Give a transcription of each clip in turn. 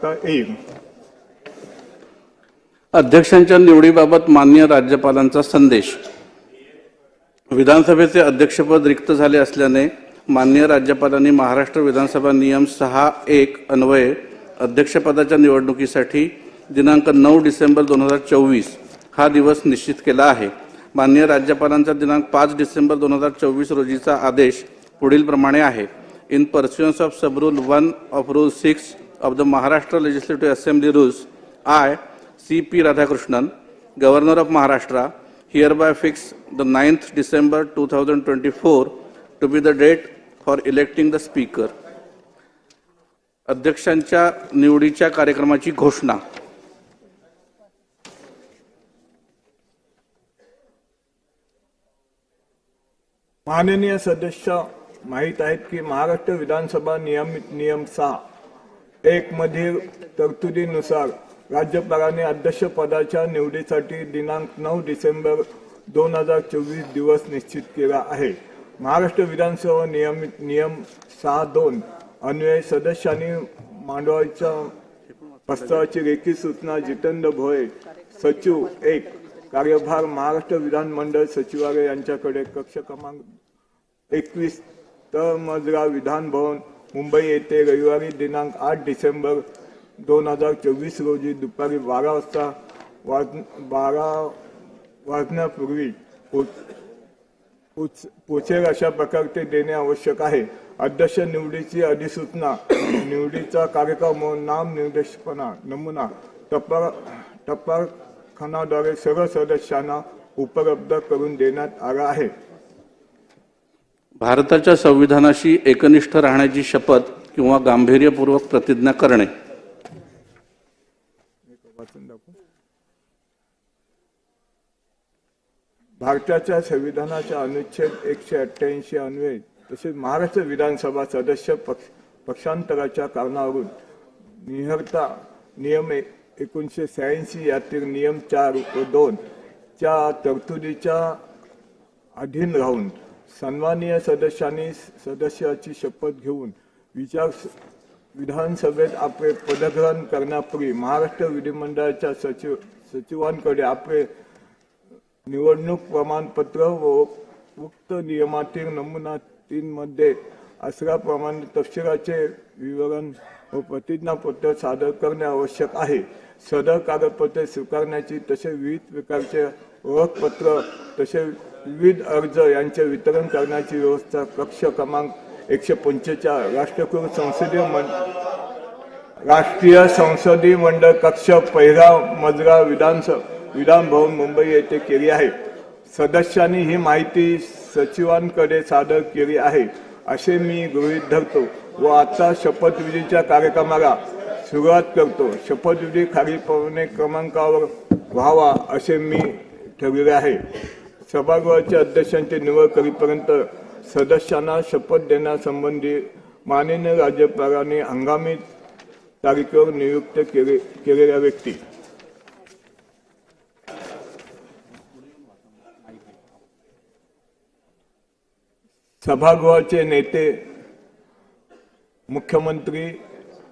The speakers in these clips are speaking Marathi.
करता येईल. अध्यक्षांच्या निवडीबाबत मान्य राज्यपालांचा संदेश. विधानसभेचे अध्यक्षपद रिक्त झाले असल्याने मान्य राज्यपालांनी महाराष्ट्र विधानसभा नियम सहा एक अन्वये अध्यक्षपदाच्या निवडणुकीसाठी दिनांक नऊ डिसेंबर दोन हजार चोवीस हा दिवस निश्चित केला आहे. मान्य राज्यपालांचा दिनांक पाच डिसेंबर दोन हजार चोवीस रोजीचा आदेश पुढीलप्रमाणे आहे. In pursuance of sub rule one of rule six of the Maharashtra legislative assembly rules I C. P. Radhakrishnan, Governor of Maharashtra, hereby fix the 9th December 2024 to be the date for electing the Speaker. अध्यक्षांच्या निवडीच्या कार्यक्रमाची घोषणा माननीय सदस्य माहीत आहेत की महाराष्ट्र विधानसभा नियमित नियम सहा एक मधील तरतुदीनुसार राज्यपालाने अध्यक्षपदाच्या निवडीसाठी दिनांक नऊ डिसेंबर दोन हजार चोवीस दिवस निश्चित केला आहे. महाराष्ट्र विधानसभा नियमित नियम सहा दोन अन्वये सदस्यांनी मांडवाच्या प्रस्तावाची लेखी सूचना जितेंद्र भोये सचिव एक कार्यभार महाराष्ट्र विधानमंडळ सचिवालय यांच्याकडे कक्ष क्रमांक एकवीस तळमजला विधान भवन मुंबई येथे रविवारी दिनांक आठ डिसेंबर दोन हजार चोवीस रोजी दुपारी बारा वाजता वाज बारा वाजण्यापूर्वी पोच- पोच- पोचेल अशा प्रकारचे देणे आवश्यक आहे. अध्यक्ष निवडीची अधिसूचना निवडीचा कार्यक्रम नाम निर्देशपणा नमुना टपाल टपालखानाद्वारे सर्व सदस्यांना उपलब्ध करून देण्यात आला आहे. भारताच्या संविधानाशी एकनिष्ठ राहण्याची शपथ किंवा गांभीर्यपूर्वक प्रतिज्ञा करणे. भारताच्या संविधानाच्या अनुच्छेद एकशे अठ्ठ्याऐंशी अन्वये तसेच महाराष्ट्र विधानसभा सदस्य पक्ष पक्षांतराच्या कारणावरून निहरता नियम एकोणीसशे शहाऐंशी यातील नियम चार व दोन च्या तरतुदीच्या अधीन राहून सन्माननीय सदस्यांनी सदस्याची शपथ घेऊन विचार विधानसभेत आपले पदग्रहण करण्यापूर्वी महाराष्ट्र विधिमंडळाच्या सचिव सचिवांकडे आपले निवडणूक प्रमाणपत्र व उक्त नियमातील नमुना तीनमध्ये असल्याप्रमाणे तपशिलाचे विवरण व प्रतिज्ञापत्र सादर करणे आवश्यक आहे. सदर कागदपत्रे स्वीकारण्याची तसे विविध प्रकारचे ओळखपत्र तसे विविध अर्ज यांचे वितरण करण्याची व्यवस्था कक्ष क्रमांक एकशे पंचेचाळीस राष्ट्रकुल संसदीय मंड राष्ट्रीय संसदीय मंडळ कक्ष पहिला मजरा विधानसभा विधानभवन मुंबई येथे केली आहे. सदस्यांनी ही माहिती सचिवांकडे सादर केली आहे. असे मी गृहीत धरतो व आता शपथविधीच्या कार्यक्रमाला सुरुवात करतो. शपथविधी खालीलप्रमाणे क्रमांकावर व्हावा असे मी ठरविले आहे. सभागृहाच्या अध्यक्षांची निवड करीपर्यंत सदस्यांना शपथ देण्यासंबंधी माननीय राज्यपालाने हंगामी तारखेवर नियुक्त केले केलेल्या व्यक्ती. सभागृहाचे नेते मुख्यमंत्री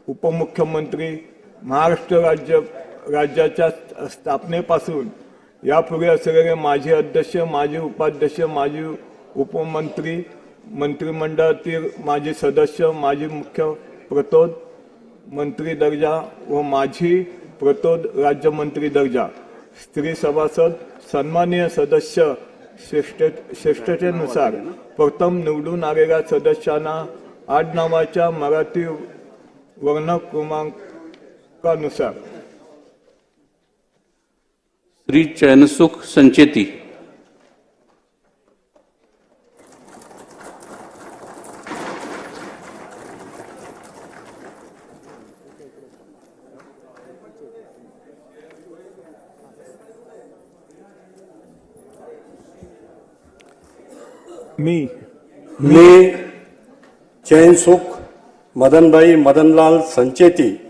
उपमुख्यमंत्री महाराष्ट्र राज्य राज्याच्या स्थापनेपासून यापूर्वी असलेले माजी अध्यक्ष माजी उपाध्यक्ष माजी उपमंत्री मंत्रिमंडळातील माजी सदस्य माजी मुख्य प्रतोद मंत्री दर्जा व माजी प्रतोद राज्यमंत्री दर्जा. स्त्री सभासद सन्माननीय सदस्य श्रेष्ठ श्रेष्ठतेनुसार प्रथम निवडून आलेल्या सदस्यांना आडनावाच्या मराठी वर्ण क्रमांकानुसार श्री चैनसुख संचेती। मी। मी चैनसुख मदनबाई मदनलाल संचेती।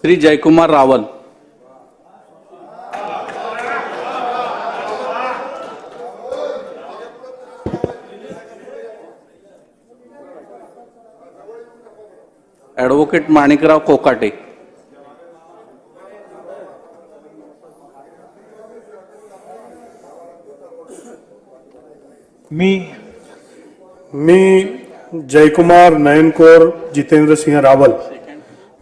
श्री जयकुमार रावल. ॲडव्होकेट माणिकराव कोकाटे मी मी जयकुमार नयनकोर जितेंद्र सिंह रावल.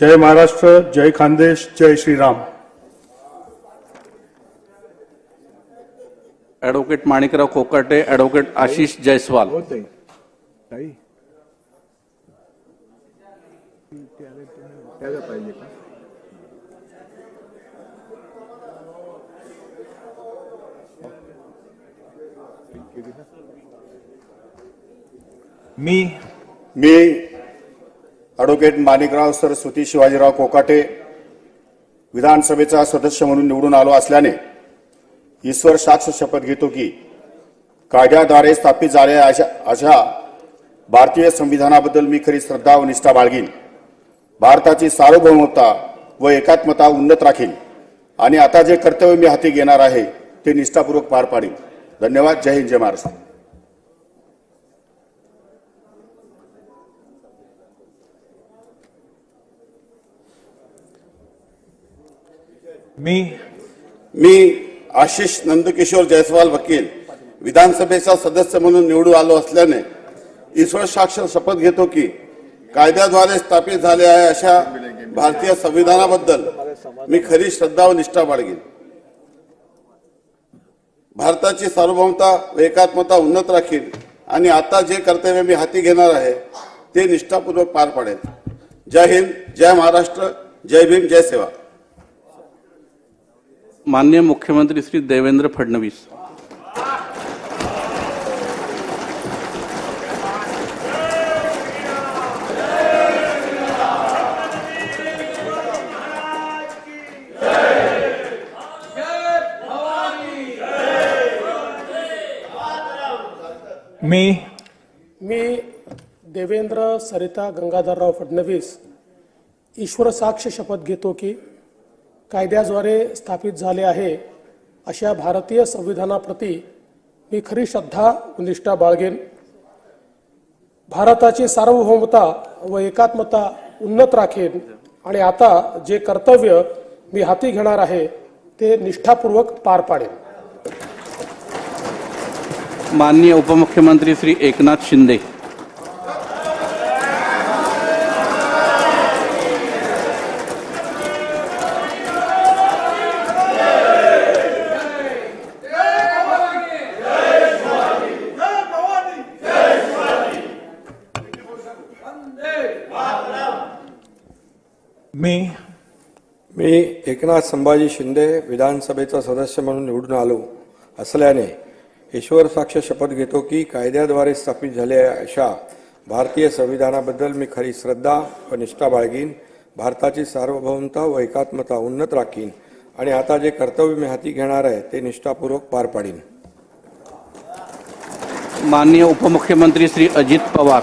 जय महाराष्ट्र जय खानदेश जय श्रीराम. ॲडव्होकेट माणिकराव कोकाटे ॲडव्होकेट आशिष जयस्वाल मी मी ॲडव्होकेट माणिकराव सरस्वती शिवाजीराव कोकाटे विधानसभेचा सदस्य म्हणून निवडून आलो असल्याने ईश्वर साक्ष शपथ घेतो की कायद्याद्वारे स्थापित झालेल्या अशा अशा भारतीय संविधानाबद्दल मी खरी श्रद्धा व निष्ठा बाळगीन. भारताची सार्वभौमता व एकात्मता उन्नत राखीन. आणि आता जे कर्तव्य मी हाती घेणार आहे ते निष्ठापूर्वक पार पाडीन. धन्यवाद. जय हिंद. जय महाराष्ट्र. मी मी आशिष नंदकिशोर जयस्वाल वकील विधानसभेचा सदस्य म्हणून निवडून आलो असल्याने ईश्वर साक्षर शपथ घेतो की कायद्याद्वारे स्थापित झाले आहे अशा भारतीय संविधानाबद्दल मी खरी श्रद्धा व निष्ठा बाळगेन. भारताची सार्वभौमता व एकात्मता उन्नत राखीन आणि आता जे कर्तव्य मी हाती घेणार आहे ते निष्ठापूर्वक पार पाडेल जय हिंद जय महाराष्ट्र जय भीम जय सेवा. मान्य मुख्यमंत्री श्री देवेंद्र फडणवीस. मी मी देवेंद्र सरिता गंगाधरराव फडणवीस ईश्वर साक्ष शपथ घेतो की कायद्याद्वारे स्थापित झाले आहे अशा भारतीय संविधानाप्रती मी खरी श्रद्धा व निष्ठा बाळगेन. भारताची सार्वभौमता व एकात्मता उन्नत राखेन आणि आता जे कर्तव्य मी हाती घेणार आहे ते निष्ठापूर्वक पार पाडेन. माननीय उपमुख्यमंत्री श्री एकनाथ शिंदे मी मी एकनाथ संभाजी शिंदे विधानसभेचा सदस्य म्हणून निवडून आलो असल्याने ईश्वर साक्ष शपथ घेतो की कायद्याद्वारे स्थापित झालेल्या अशा भारतीय संविधानाबद्दल मी खरी श्रद्धा व निष्ठा बाळगीन भारताची सार्वभौमता व एकात्मता उन्नत राखीन आणि आता जे कर्तव्य मी हाती घेणार आहे ते निष्ठापूर्वक पार पाडीन. माननीय उपमुख्यमंत्री श्री अजित पवार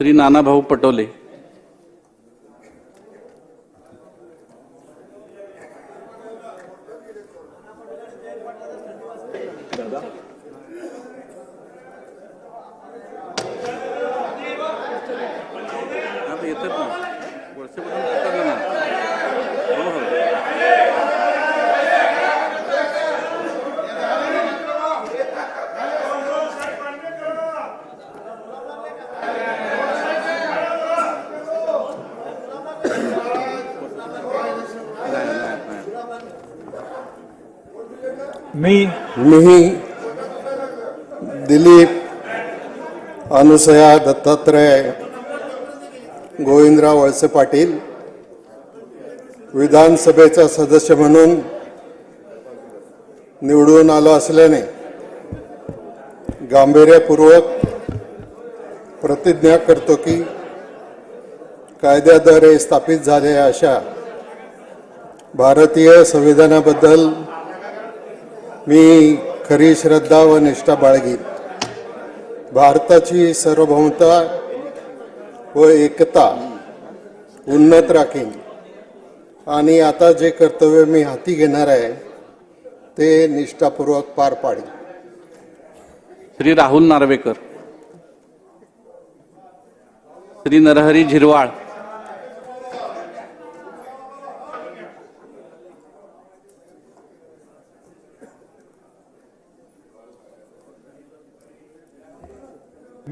श्री नानाभाऊ पटोले आता येतात ना. वळसे पाटील येतात ना. हो, मी मी दिलीप अनुसया दत्तात्रय गोविंदराव वळसे पाटील विधानसभेचा सदस्य म्हणून निवडून आलो असल्याने गांभीर्यपूर्वक प्रतिज्ञा करतो की कायद्याद्वारे स्थापित झालेल्या अशा भारतीय संविधानाबद्दल मी खरी श्रद्धा व निष्ठा बाळगी भारताची सार्वभौमता व एकता उन्नत राखीन. आणि आता जे कर्तव्य मी हाती घेणार आहे ते निष्ठापूर्वक पार पाडेन. श्री राहुल नार्वेकर. श्री नरहरी झिरवाळ.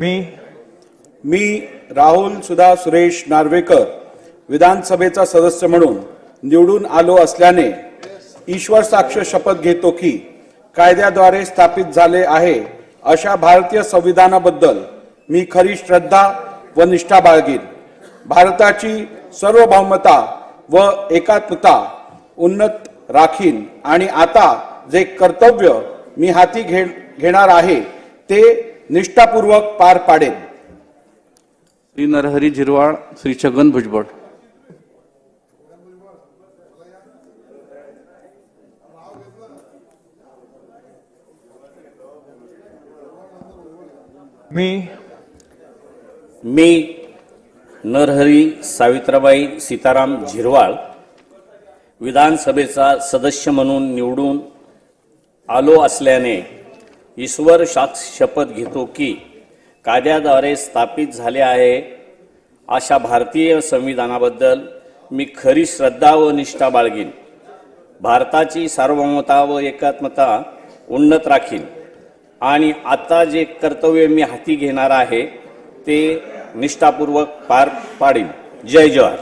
मी मी राहुल सुधा सुरेश नार्वेकर विधानसभेचा सदस्य म्हणून निवडून आलो असल्याने ईश्वर साक्ष शपथ घेतो की कायद्याद्वारे स्थापित झाले आहे अशा भारतीय संविधानाबद्दल मी खरी श्रद्धा व निष्ठा बाळगीन. भारताची सर्वभौमता व एकात्मता उन्नत राखीन आणि आता जे कर्तव्य मी हाती घे घेणार आहे ते निष्ठापूर्वक पार पाडेन श्री नरहरी झिरवाळ श्री छगन भुजबळ. मी मी नरहरी सावित्राबाई सीताराम झिरवाळ विधानसभेचा सदस्य म्हणून निवडून आलो असल्याने ईश्वर साक्ष शपथ घेतो की कायद्याद्वारे स्थापित झाले आहे. अशा भारतीय संविधानाबद्दल मी खरी श्रद्धा व निष्ठा बाळगीन. भारताची सार्वभौमता व एकात्मता उन्नत राखीन. आणि आता जे कर्तव्य मी हाती घेणार आहे ते निष्ठापूर्वक पार पाडीन. जय जवाहर.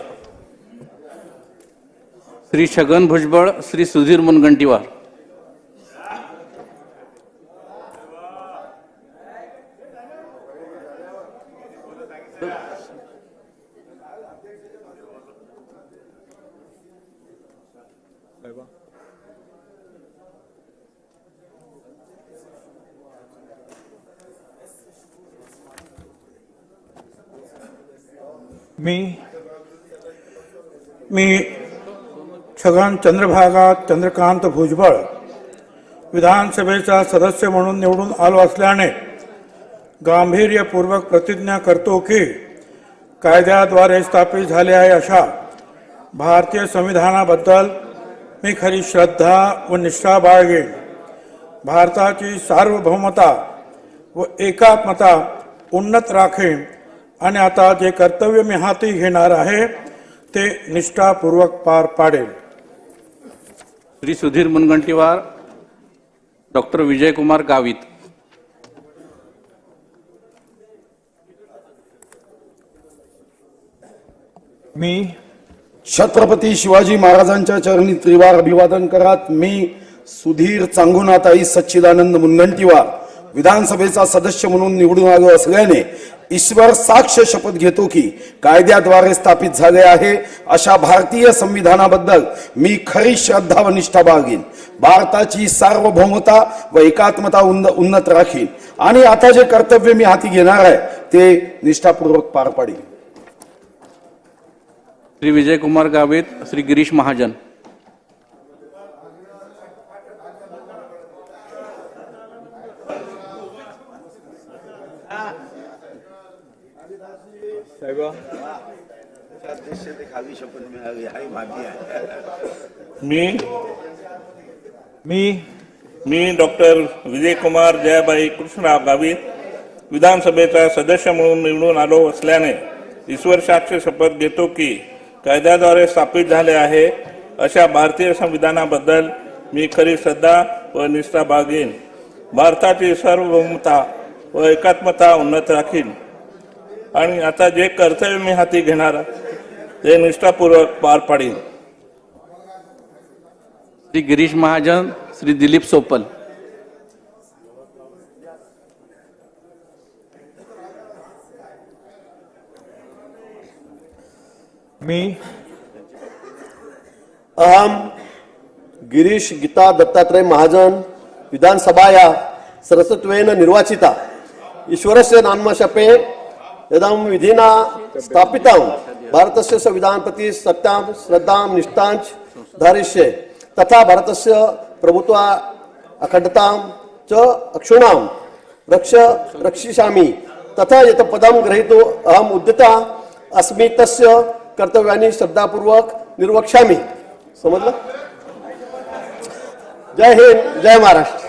श्री छगन भुजबळ श्री सुधीर मुनगंटीवार. मी मी छगन चंद्रभागा चंद्रकांत भुजबळ विधानसभेचा सदस्य म्हणून निवडून आलो असल्याने गांभीर्यपूर्वक प्रतिज्ञा करतो की कायद्याद्वारे स्थापित झाले आहे अशा भारतीय संविधानाबद्दल मी खरी श्रद्धा व निष्ठा बाळगेन. भारताची सार्वभौमता व एकात्मता उन्नत राखेन आणि आता जे कर्तव्य मी हाती घेणार आहे ते निष्ठापूर्वक पार पाडेल. श्री सुधीर मुनगंटीवार डॉक्टर विजयकुमार गावित. मी छत्रपती शिवाजी महाराजांच्या चरणी त्रिवार अभिवादन करत मी सुधीर चांगुनाताई सच्चिदानंद मुनगंटीवार विधानसभेचा सदस्य म्हणून निवडून आलो असल्याने ईश्वर साक्ष शपथ घेतो की कायद्याद्वारे स्थापित झाले आहे. अशा भारतीय संविधानाबद्दल मी खरी श्रद्धा व निष्ठा बाळगीन. भारताची सार्वभौमता व एकात्मता उन्न उन्नत राखीन. आणि आता जे कर्तव्य मी हाती घेणार आहे ते निष्ठापूर्वक पार पाडील श्री विजयकुमार गावित श्री गिरीश महाजन. मी? मी? मी डॉक्टर विजयकुमार जयाबाई कृष्णराव गावित विधानसभेचा सदस्य म्हणून निवडून आलो असल्याने ईश्वर साक्ष शपथ घेतो की कायद्याद्वारे स्थापित झाले आहे अशा भारतीय संविधानाबद्दल मी खरी श्रद्धा व निष्ठा बाळगेन. भारताची सार्वभौमता व एकात्मता उन्नत राखीन. आणि आता जे कर्तव्य मी हाती घेणार ते निष्ठापूर्वक पार पाडीन. श्री गिरीश महाजन श्री दिलीप सोपल. मी अहम गिरीश गीता दत्तात्रय महाजन विधानसभाया सरस्वत्वेन निर्वाचिता. ईश्वरस्य नामशपे यदम विधिना स्थापितं भारतस्य संविधान प्रति सत्यां श्रद्धां निष्ठांच धारिष्ये तथा भारतस्य प्रभुत्वा अखण्डतां च अक्षुणां रक्ष रक्षिष्यामि। तथा यत् पदं ग्रहीतो अहम् उद्यता अस्मि तस्य कर्तव्यानि श्रद्धापूर्वक निर्वक्ष्यामि। समजलं? जय हिंद जय महाराष्ट्र।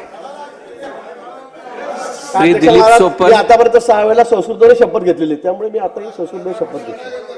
श्री दिलीप सोपल आतापर्यंत सहा वेळेला संस्कृतमध्ये शपथ घेतलेली. त्यामुळे मी आताही संस्कृतमध्ये शपथ घेतली.